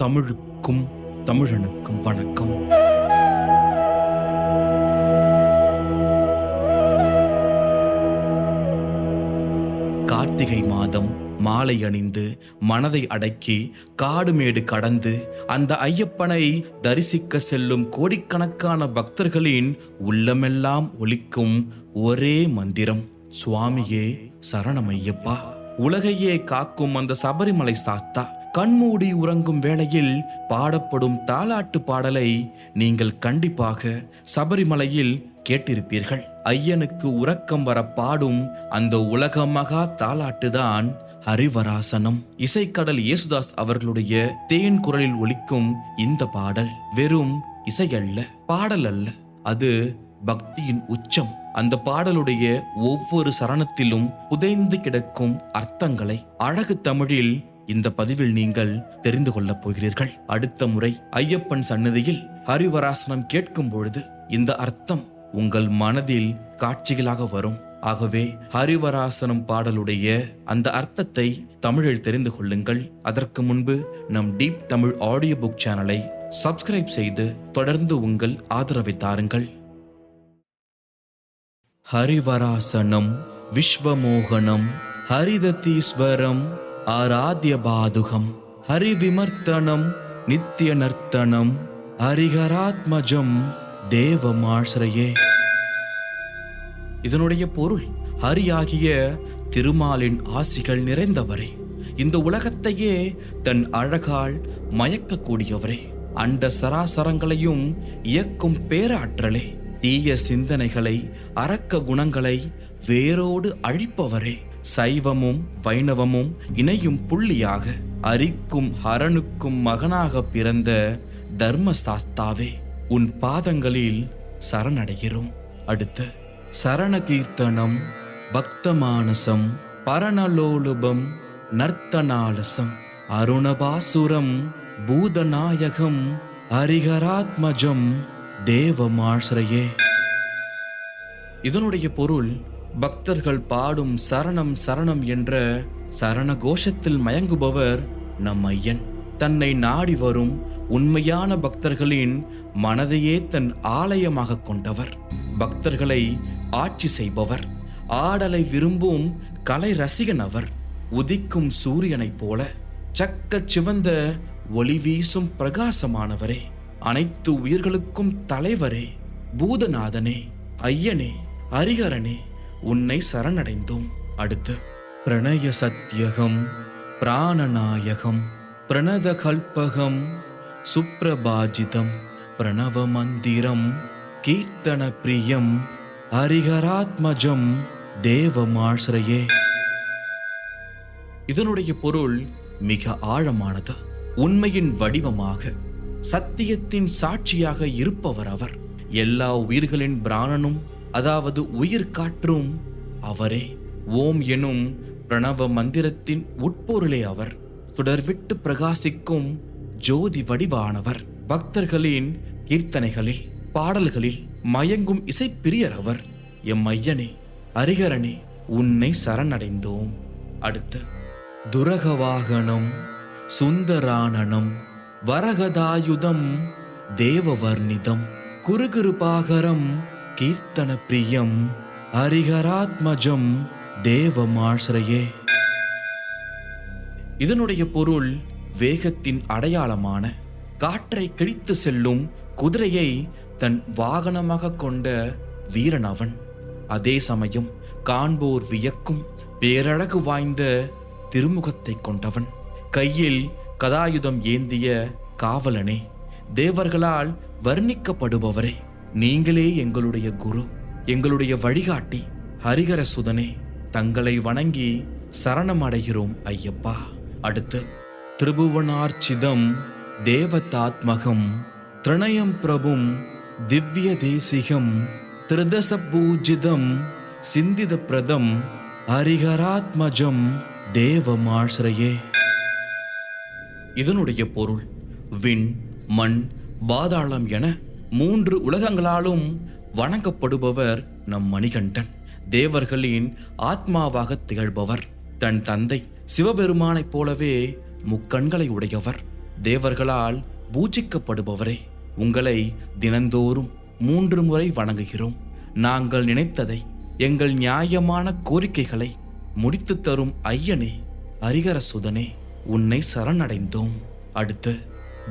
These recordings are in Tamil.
தமிழுக்கும் தமிழனுக்கும் வணக்கம். கார்த்திகை மாதம் மாலை அணிந்து மனதை அடக்கி காடுமேடு கடந்து அந்த ஐயப்பனை தரிசிக்க செல்லும் கோடிக்கணக்கான பக்தர்களின் உள்ளமெல்லாம் ஒலிக்கும் ஒரே மந்திரம். சுவாமியே சரணமையப்பா. உலகையே காக்கும் அந்த சபரிமலை சாஸ்தா கண்மூடி உறங்கும் வேளையில் பாடப்படும் தாலாட்டு பாடலை நீங்கள் கண்டிப்பாக சபரிமலையில் கேட்டிருப்பீர்கள். ஐயனுக்கு உறக்கம் வர பாடும் அந்த உலக மகா தாலாட்டுதான் ஹரிவராசனம். இசைக்கடல் இயேசுதாஸ் அவர்களுடைய தேன் குரலில் ஒலிக்கும் இந்த பாடல் வெறும் இசை அல்ல பாடல் அல்ல அது பக்தியின் உச்சம். அந்த பாடலுடைய ஒவ்வொரு சரணத்திலும் புதைந்து கிடக்கும் அர்த்தங்களை அழகு தமிழில் இந்த பதிவில் நீங்கள் தெரிந்து கொள்ளப் போகிறீர்கள். அடுத்த முறை ஐயப்பன் சன்னதியில் ஹரிவராசனம் கேட்கும் பொழுது இந்த அர்த்தம் உங்கள் மனதில் காட்சிகளாக வரும். ஆகவே ஹரிவராசனம் பாடலுடைய அந்த அர்த்தத்தை தமிழில் தெரிந்து கொள்ளுங்கள். அதற்கு முன்பு நம் டீப் தமிழ் ஆடியோ புக் சேனலை சப்ஸ்கிரைப் செய்து தொடர்ந்து உங்கள் ஆதரவை தாருங்கள். ஹரிவராசனம் விஸ்வமோகனம் ஹரிதத்தீஸ்வரம் ஆராத்ய பாதுகம் ஹரிவிமர்த்தனம் நித்திய நர்த்தனம் ஹரிஹராத்மஜம் தேவமாශ්‍රயே இதனுடைய பொருள் ஹரியாகிய திருமாலின் ஆசிகள் நிறைந்தவரே. இந்த உலகத்தையே தன் அழகால் மயக்கக்கூடியவரே. அண்ட சராசரங்களையும் இயக்கும் பேராற்றலே தீய சிந்தனைகளை அரக்க குணங்களை வேரோடு அழிப்பவரே. சைவமும் வைணவமும் இணையும் புள்ளியாக அரிக்கும் ஹரனுக்கும் மகனாக பிறந்த தர்மசாஸ்தாவே உன் பாதங்களில் சரணடைகிறோம். அடுத்து சரண கீர்த்தனம் பக்தமானசம் பரணலோலுபம் நர்த்தனாலசம் அருணபாசுரம் பூதநாயகம் ஹரிஹராத்மஜம் தேவமாශ්‍රயே இதனுடைய பொருள் பக்தர்கள் பாடும் சரணம் சரணம் என்ற சரண கோஷத்தில் மயங்குபவர் நம் ஐயன் தன்னை நாடி வரும் உண்மையான பக்தர்களின் மனதையே தன் ஆலயமாக கொண்டவர். பக்தர்களை ஆட்சி செய்பவர். ஆடலை விரும்பும் கலை ரசிகன் அவர். உதிக்கும் சூரியனைப் போல சக்க சிவந்த ஒளி வீசும் பிரகாசமானவரே. அனைத்து உயிர்களுக்கும் தலைவரே. பூதநாதனே ஐயனே ஹரிஹரனே உன்னை சரணடைந்தோம். அடுத்து. பிரணய சத்யகம் பிராணநாயகம் பிரணத கல்பகம் சுப்ரபாஜிதம் பிரணவ மந்திரம் கீர்த்தன பிரியம் ஹரிஹராத்மஜம் தேவமாශ්‍රயே இதனுடைய பொருள் மிக ஆழமானது. உண்மையின் வடிவமாக சத்தியத்தின் சாட்சியாக இருப்பவர் அவர். எல்லா உயிர்களின் பிராணனும் அதாவது உயிர் காற்றும் அவரே. ஓம் எனும் பிரணவ மந்திரத்தின் உட்பொருளே அவர். சுடர்விட்டு பிரகாசிக்கும் ஜோதி வடிவானவர். பக்தர்களின் கீர்த்தனைகளில் பாடல்களில் மயங்கும் இசைப்பிரியர் அவர். எம் ஐயனே அரிகரனே உன்னை சரணடைந்தோம். அடுத்து துரகவாகனம் சுந்தரானனம் வரகதாயுதம் தேவவர்ணிதம் குருகிருபாகரம் கீர்த்தன பிரியம் ஹரிஹராத்மஜம் தேவமாசிரையே இதனுடைய பொருள் வேகத்தின் அடையாளமான காற்றை கிழித்து செல்லும் குதிரையை தன் வாகனமாக கொண்ட வீரன் அவன் அதே சமயம் காண்போர் வியக்கும் பேரழகு வாய்ந்த திருமுகத்தை கொண்டவன். கையில் கதாயுதம் ஏந்திய காவலனே தேவர்களால் வர்ணிக்கப்படுபவரே. நீங்களே எங்களுடைய குரு எங்களுடைய வழிகாட்டி ஹரிகர சுதனே தங்களை வணங்கி சரணமடைகிறோம் ஐயப்பா. அடுத்து திரிபுவனார்ச்சிதம் தேவதாத்மகம் திரணயம் பிரபும் திவ்ய தேசிகம் திருதசபூஜிதம் சிந்தித பிரதம் ஹரிஹராத்மஜம் தேவமாශ්‍රயே இதனுடைய பொருள் விண் மண் பாதாளம் என மூன்று உலகங்களாலும் வணங்கப்படுபவர் நம் மணிகண்டன். தேவர்களின் ஆத்மாவாக திகழ்பவர். தன் தந்தை சிவபெருமானைப் போலவே முக்கண்களை உடையவர். தேவர்களால் பூஜிக்கப்படுபவரே உங்களை தினந்தோறும் மூன்று முறை வணங்குகிறோம். நாங்கள் நினைத்ததை எங்கள் நியாயமான கோரிக்கைகளை முடித்துத் தரும் ஐயனே அரிகர சுதனே உன்னை சரணடைந்தோம். அடுத்து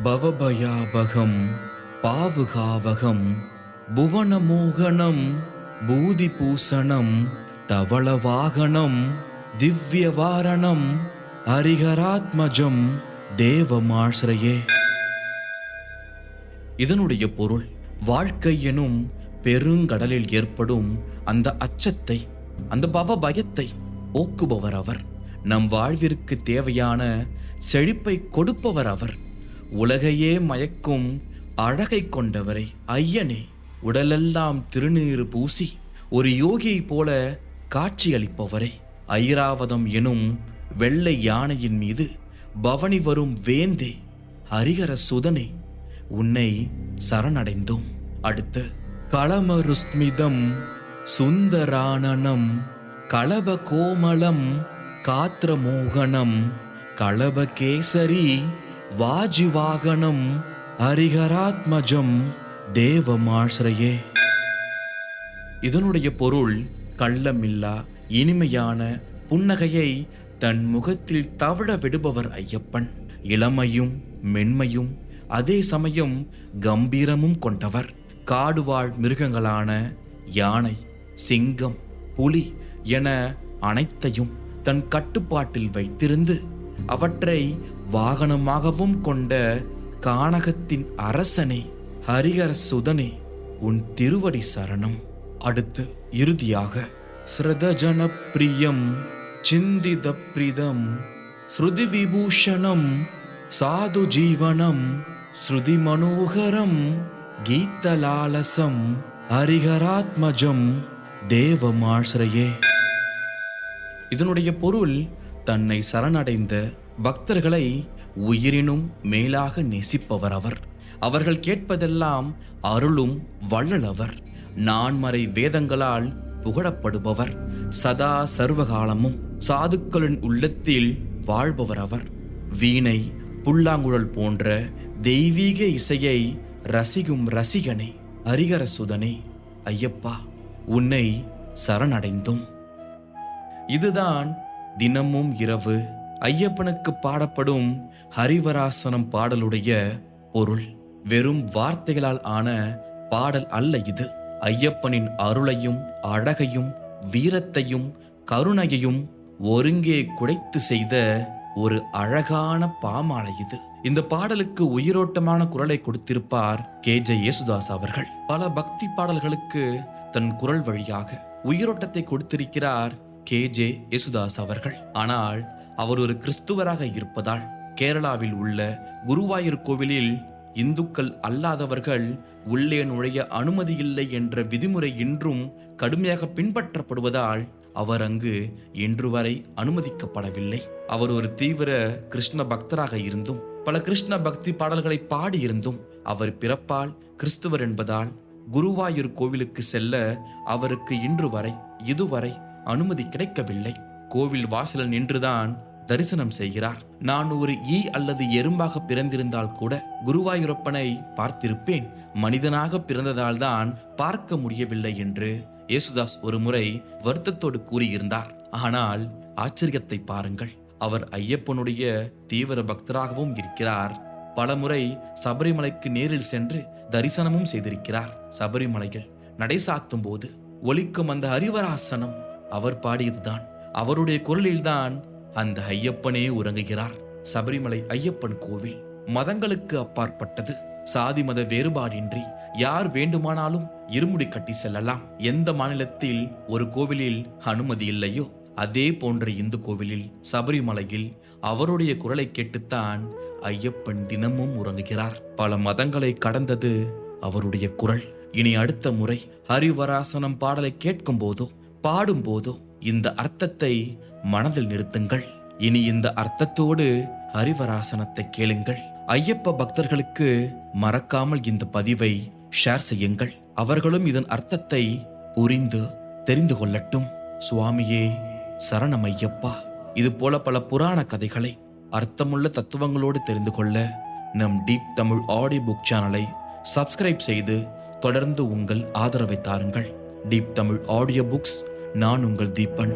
பவபயாபகம். பாவுகாவகம் புவனமோகனம் பூதி பூசணம் தவள வாகனம் திவ்ய வாரணம் ஹரிஹராத்மஜம் தேவமாශ්‍රயே இதனுடைய பொருள் வாழ்க்கை எனும் பெருங்கடலில் ஏற்படும் அந்த அச்சத்தை அந்த பவ பயத்தை போக்குபவர் அவர். நம் வாழ்விற்கு தேவையான செழிப்பை கொடுப்பவர் அவர். உலகையே மயக்கும் அழகை கொண்டவரை ஐயனே உடலெல்லாம் திருநீறு பூசி ஒரு யோகியைப் போல காட்சியளிப்பவரை. ஐராவதம் எனும் வெள்ளை யானையின் மீது பவனி வரும் வேந்தே ஹரிகர சுதனே உன்னை சரணடைந்தோம். அடுத்து களமருஸ்மிதம் சுந்தரானனம் களப கோமலம் காத்திரமோகனம் களப கேசரி வாஜிவாகனம் ஹரிஹராத்மஜம் தேவமாசிரையே இதனுடைய பொருள் கள்ளமில்லா இனிமையான புன்னகையை தன் முகத்தில் தவழ விடுபவர் ஐயப்பன். இளமையும் மென்மையும் அதே சமயம் கம்பீரமும் கொண்டவர். காடுவாழ் மிருகங்களான யானை சிங்கம் புலி என அனைத்தையும் தன் கட்டுப்பாட்டில் வைத்திருந்து அவற்றை வாகனமாகவும் கொண்ட கானகத்தின் அரசனே ஹரிகர சுதனே உன் திருவடி சரணம். அடுத்து இறுதியாக ஸ்ரதஜன பிரியம் சிந்தித பிரிதம் ஸ்ருதி விபூஷணம் சாது ஜீவனம் ஸ்ருதி மனோகரம் கீதலாலசம் ஹரிஹராத்மஜம் தேவமாசிரயே இதனுடைய பொருள் தன்னை சரணடைந்த பக்தர்களை உயிரினும் மேலாக நேசிப்பவர் அவர் அவர்கள் கேட்பதெல்லாம் அருளும் வள்ளலவர். நான்மறை வேதங்களால் புகழப்படுபவர். சதா சர்வகாலமும் சாதுக்களின் உள்ளத்தில் வாழ்பவர் அவர் வீணை புல்லாங்குழல் போன்ற தெய்வீக இசையை ரசிக்கும் ரசிகனே ஹரிஹர சுதனே ஐயப்பா உன்னை சரணடைந்தோம். இதுதான் தினமும் இரவு ஐயப்பனுக்கு பாடப்படும் ஹரிவராசனம் பாடலுடைய பொருள். வெறும் வார்த்தைகளால் ஆன பாடல் அல்ல இது. ஐயப்பனின் அருளையும் அழகையும் வீரத்தையும் கருணையையும் ஒருங்கே குடைத்து செய்த ஒரு அழகான பாமாலை இது. இந்த பாடலுக்கு உயிரோட்டமான குரலை கொடுத்திருப்பார் கே. ஜே. யேசுதாஸ் அவர்கள். பல பக்தி பாடல்களுக்கு தன் குரல் வழியாக உயிரோட்டத்தை கொடுத்திருக்கிறார் கே. ஜே. யேசுதாஸ் அவர்கள். ஆனால் அவர் ஒரு கிறிஸ்துவராக இருப்பதால் கேரளாவில் உள்ள குருவாயூர் கோவிலில் இந்துக்கள் அல்லாதவர்கள் உள்ளே நுழைய அனுமதி இல்லை என்ற விதிமுறை இன்றும் கடுமையாக பின்பற்றப்படுவதால் அவர் அங்கு இன்று வரை அனுமதிக்கப்படவில்லை. அவர் ஒரு தீவிர கிருஷ்ண பக்தராக இருந்தும் பல கிருஷ்ண பக்தி பாடல்களை பாடியிருந்தும் அவர் பிறப்பால் கிறிஸ்துவர் என்பதால் குருவாயூர் கோவிலுக்கு செல்ல அவருக்கு இன்று வரை இதுவரை அனுமதி கிடைக்கவில்லை. கோவில் வாசலில் நின்றுதான் தரிசனம் செய்கிறார். நான் ஒரு ஈ அல்லது எறும்பாக பிறந்திருந்தால் கூட குருவாயூரப்பனை பார்த்திருப்பேன். மனிதனாக பிறந்ததால்தான் பார்க்க முடியவில்லை என்று இயேசுதாஸ் ஒரு முறை வருத்தத்தோடு கூறியிருந்தார். ஆனால் ஆச்சரியத்தை பாருங்கள். அவர் ஐயப்பனுடைய தீவிர பக்தராகவும் இருக்கிறார். பலமுறை சபரிமலைக்கு நேரில் சென்று தரிசனமும் செய்திருக்கிறார். சபரிமலையில் நடைசாத்தும் போது ஒலிக்கும் அந்த ஹரிவராசனம் அவர் பாடியதுதான். அவருடைய குரலில்தான் அந்த ஐயப்பனே உறங்குகிறார். சபரிமலை ஐயப்பன் கோவில் மதங்களுக்கு அப்பாற்பட்டது. சாதி மத வேறுபாடின்றி யார் வேண்டுமானாலும் இருமுடி கட்டி செல்லலாம். எந்த மாநிலத்தில் ஒரு கோவிலில் அனுமதி இல்லையோ அதே போன்ற இந்து கோவிலில் சபரிமலையில் அவருடைய குரலை கேட்டுத்தான் ஐயப்பன் தினமும் உறங்குகிறார். பல மதங்களை கடந்தது அவருடைய குரல். இனி அடுத்த முறை ஹரிவராசனம் பாடலை கேட்கும் போதோ பாடும் போதோ இந்த அர்த்தத்தை மனதில் நிறுத்துங்கள். இனி இந்த அர்த்தத்தோடு ஹரிவராசனத்தை கேளுங்கள். ஐயப்ப பக்தர்களுக்கு மறக்காமல் இந்த பதிவை ஷேர் செய்யுங்கள். அவர்களும் இதன் அர்த்தத்தை புரிந்து தெரிந்து கொள்ளட்டும். சுவாமியே சரணம் ஐயப்பா இது போல பல புராண கதைகளை அர்த்தமுள்ள தத்துவங்களோடு தெரிந்து கொள்ள நம் டீப் தமிழ் ஆடியோ புக் சேனலை சப்ஸ்கிரைப் செய்து தொடர்ந்து உங்கள் ஆதரவை தாருங்கள். டீப் தமிழ் ஆடியோ புக்ஸ் நான் உங்கள் தீபன்